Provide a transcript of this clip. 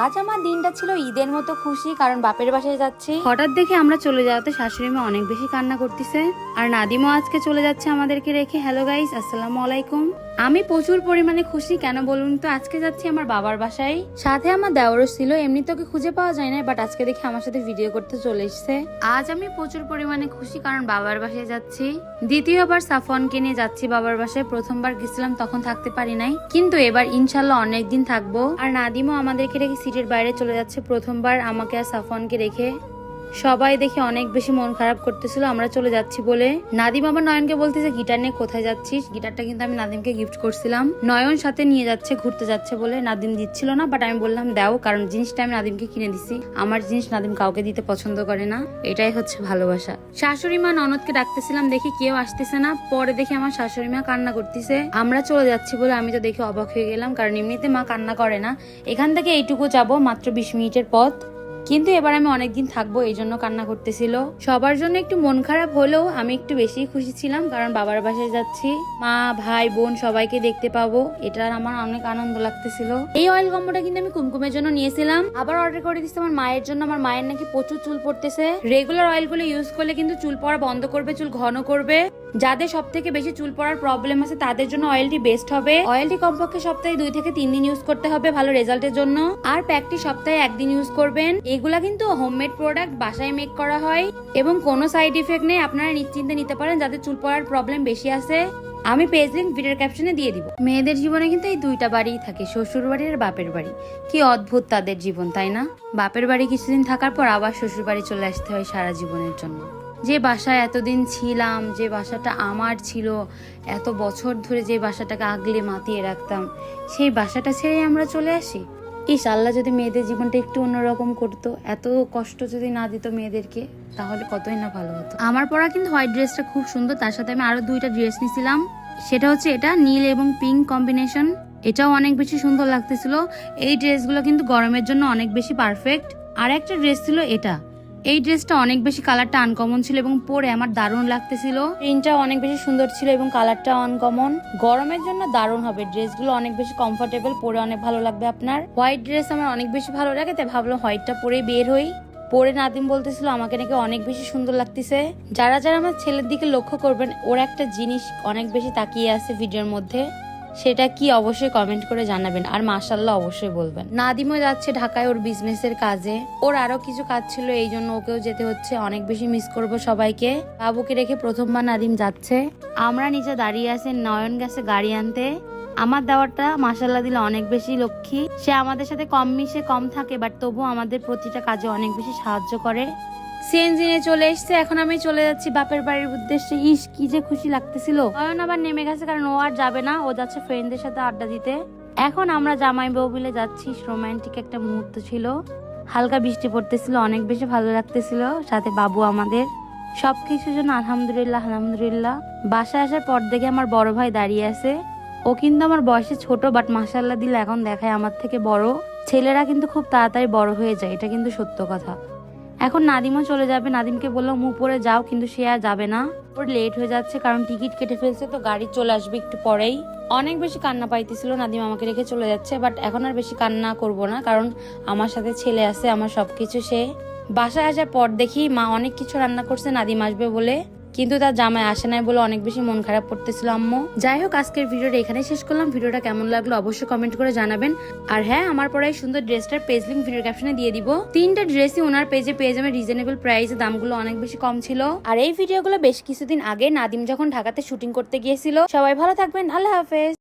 আজ আমার দিনটা ছিল ঈদের মতো খুশি, কারণ বাপের বাসায় যাচ্ছি। হঠাৎ দেখে আমরা চলে যাওয়াতে শাশুড়ি মা অনেক বেশি কান্না করতেছে। আর নাদিমও আজকে চলে যাচ্ছে আমাদেরকে রেখে। হ্যালো গাইস আসসালামু আলাইকুম। আমি প্রচুর পরিমাণে খুশি, কেন বলুন তো? আজকে যাচ্ছি আমার বাবার বাসায়। সাথে আমার দেওরও ছিল, এমনি তোকে খুঁজে পাওয়া যায় না বাট আজকে দেখে আমার সাথে ভিডিও করতে চলে এসেছে। আজ আমি প্রচুর পরিমাণে খুশি, কারণ বাবার বাসায় যাচ্ছি। দ্বিতীয়বার সাফনকে নিয়ে যাচ্ছি বাবার বাসায়। প্রথমবার গেছিলাম, তখন থাকতে পারি নাই। কিন্তু এবার ইনশাল্লাহ অনেক দিন থাকব। আর নাদিমও আমাদেরকে রেখে সিটের বাইরে চলে যাচ্ছে প্রথমবার। আমাকে আর সাফনকে রেখে সবাই দেখে অনেক বেশি মন খারাপ করতেছিল, আমরা চলে যাচ্ছি বলে। নাদিম আমার নয়নকে বলতেছে, গিটার নিয়ে কোথায় যাচ্ছিস? গিটারটা কিন্তু আমি নাদিমকে গিফট করছিলাম। নয়ন সাথে নিয়ে যাচ্ছে, ঘুরতে যাচ্ছে বলে নাদিম দিচ্ছিল না বাট আমি বললাম, দাও, কারণ জিনিসটা আমি নাদিমকে কিনে দিছি। আমার জিনিস নাদিম কাউকে দিতে পছন্দ করে না। এটাই হচ্ছে ভালোবাসা। শাশুড়ি মা ননদকে ডাকতেছিলাম, দেখি কেউ আসতেছে না। পরে দেখি আমার শাশুড়ি মা কান্না করতেছে। আমরা চলে যাচ্ছি বলে আমি তো দেখে অবাক হয়ে গেলাম, কারণ এমনিতে মা কান্না করে না। এখান থেকে এইটুকু যাব, মাত্র বিশ মিনিটের পথ। কিন্তু এবার আমি অনেকদিন থাকব, এই জন্য কান্না করতেছিল। সবার জন্য একটু মন খারাপ হলেও আমি একটু বেশি খুশি ছিলাম, কারণ বাবার বাসায় যাচ্ছি। মা, ভাই, বোন সবাইকে দেখতে পাবো। এটা আমার অনেক আনন্দ লাগতেছিল। এই অয়েল কম্বোটা কিন্তু আমি কুমকুমের জন্য নিয়েছিলাম। আবার অর্ডার করে দিচ্ছি আমার মায়ের জন্য। আমার মায়ের নাকি প্রচুর চুল পড়তেছে। রেগুলার অয়েলগুলো ইউজ করলে কিন্তু চুল পড়া বন্ধ করবে, চুল ঘন করবে। যাদের সব থেকে বেশি চুল পড়ার প্রবলেম আছে, তাদের জন্য অয়েলটি বেস্ট হবে। অয়েলটি কমপক্ষে সপ্তাহে দুই থেকে তিন দিন ইউজ করতে হবে ভালো রেজাল্টের জন্য। আর প্যাকটি সপ্তাহে একদিন ইউজ করবেন। এগুলা কিন্তু হোমমেড প্রোডাক্ট বাসায় মেক করা হয়। এবং কোনো সাইড ইফেক্ট নেই, আপনারা নিশ্চিন্তে নিতে পারেন যাদের চুল পড়ার প্রবলেম বেশি আছে। আমি পেজ লিঙ্ক ভিডিওর ক্যাপশনে দিয়ে দিব। মেয়েদের জীবনে কিন্তু এই দুইটা বাড়িই থাকে, শ্বশুর বাড়ি আর বাপের বাড়ি। কি অদ্ভুত তাদের জীবন, তাই না? বাপের বাড়ি কিছুদিন থাকার পর আবার শ্বশুর বাড়ি চলে আসতে হয় সারা জীবনের জন্য। যে বাসায় এতদিন ছিলাম, যে বাসাটা আমার ছিল, এত বছর ধরে যে বাসাটাকে আগলে মাতিয়ে রাখতাম, সেই বাসাটা ছেড়ে আমরা চলে আসি। ইস, আল্লাহ যদি মেয়েদের জীবনটা একটু অন্যরকম করতো, এত কষ্ট যদি না দিত মেয়েদেরকে, তাহলে কতই না ভালো হতো। আমার পরা কিন্তু হোয়াইট ড্রেসটা খুব সুন্দর, তার সাথে আমি আরও দুইটা ড্রেস নিয়েছিলাম সেটা হচ্ছে এটা নীল এবং পিঙ্ক কম্বিনেশন, এটাও অনেক বেশি সুন্দর লাগতেছিল। এই ড্রেসগুলো কিন্তু গরমের জন্য অনেক বেশি পারফেক্ট। আর একটা ড্রেস ছিল এটা এই ড্রেসটা অনেক বেশি কালারটা আনকমন ছিল এবং পরে আমার দারুণ লাগতেছিল। প্রিন্টটা অনেক বেশি সুন্দর ছিল এবং কালারটা আনকমন গরমের জন্য দারুণ হবে, ড্রেসগুলো অনেক বেশি কমফোর্টেবল পরে অনেক ভালো লাগবে আপনার। হোয়াইট ড্রেস আমার অনেক বেশি ভালো লাগে, তাই ভাবলাম হোয়াইটটা পরে বের হই। পরে নাদিম বলতেছিল, আমাকে নাকি অনেক বেশি সুন্দর লাগতেছে। যারা যারা আমার ছেলের দিকে লক্ষ্য করবেন, ওর একটা জিনিস অনেক বেশি তাকিয়ে আছে ভিডিওর মধ্যে। সেটা কি অবশ্যই কমেন্ট করে জানাবেন, আর মাশাল্লাহ অবশ্যই বলবেন। নাদিমও যাচ্ছে ঢাকায় ওর বিজনেসের কাজে। ওর আরও কিছু কাজ ছিল, এই জন্য ওকেও যেতে হচ্ছে। অনেক বেশি মিস করব সবাইকে। বাবুকে রেখে প্রথমবার নাদিম যাচ্ছে। আমরা নিচে দাঁড়িয়ে আছি নয়ন গেছে গাড়ি আনতে। আমার দেওয়ারটা মাসাল্লাহ দিলে অনেক বেশি লক্ষ্মী। সে আমাদের সাথে কম মিশে কম থাকে বাট তবুও আমাদের প্রতিটা কাজে অনেক বেশি সাহায্য করে। সিএনজি চলে এসছে। এখন আমি চলে যাচ্ছি বাপের বাড়ির উদ্দেশ্যে। ইস, কি যে খুশি লাগতেছিল। নয়ন আবার নেমে গেছে, কারণ ও আর যাবে না। ও যাচ্ছে ফ্রেন্ডদের সাথে আড্ডা দিতে। এখন আমরা জামাই বউ মিলে যাচ্ছি। রোমান্টিক একটা মুহূর্ত ছিল। হালকা বৃষ্টি পড়তেছিল, অনেক বেশি ভালো লাগতেছিল। সাথে বাবু আমাদের। সবকিছুর জন্য আলহামদুলিল্লাহ আলহামদুলিল্লাহ। বাসায় আসার পর দেখে আমার বড় ভাই দাঁড়িয়ে আছে। ও কিন্তু আমার বয়সে ছোট বাট মাসাল্লাহ দিলে এখন দেখায় আমার থেকে বড়। ছেলেরা কিন্তু খুব তাড়াতাড়ি বড় হয়ে যায়, এটা কিন্তু সত্য কথা। এখন নাদিমও চলে যাবে। নাদিমকে বললাম উপরে যাও, কিন্তু সে আর যাবে না। ওর লেট হয়ে যাচ্ছে, কারণ টিকিট কেটে ফেলছে, তো গাড়ি চলে আসবে একটু পরেই। অনেক বেশি কান্না পাইতেছিল, নাদিম আমাকে রেখে চলে যাচ্ছে বাট এখন আর বেশি কান্না করব না, কারণ আমার সাথে ছেলে আছে, আমার সবকিছু সে। বাসায় আসার পর দেখি মা অনেক কিছু রান্না করছে, নাদিম আসবে বলে। কিন্তু তার জামাই আসে নাই বলে অনেক বেশি মন খারাপ করতেছিল আম্মু। যাই হোক, আজকের ভিডিওটা এখানে শেষ করলাম। ভিডিওটা কেমন লাগল অবশ্যই কমেন্ট করে জানাবেন। আর হ্যাঁ আমার পরে এই সুন্দর ড্রেসটার পেজ লিঙ্ক ভিডিও ক্যাপশনে দিয়ে দিব। তিনটা ড্রেসই ওনার পেজে পেয়ে যাবে রিজনেবল প্রাইসে দামগুলো অনেক বেশি কম ছিল। আর এই ভিডিওগুলো বেশ কিছুদিন আগে নাদিম যখন ঢাকাতে শুটিং করতে গিয়েছিল। সবাই ভালো থাকবেন। আল্লাহ হাফেজ।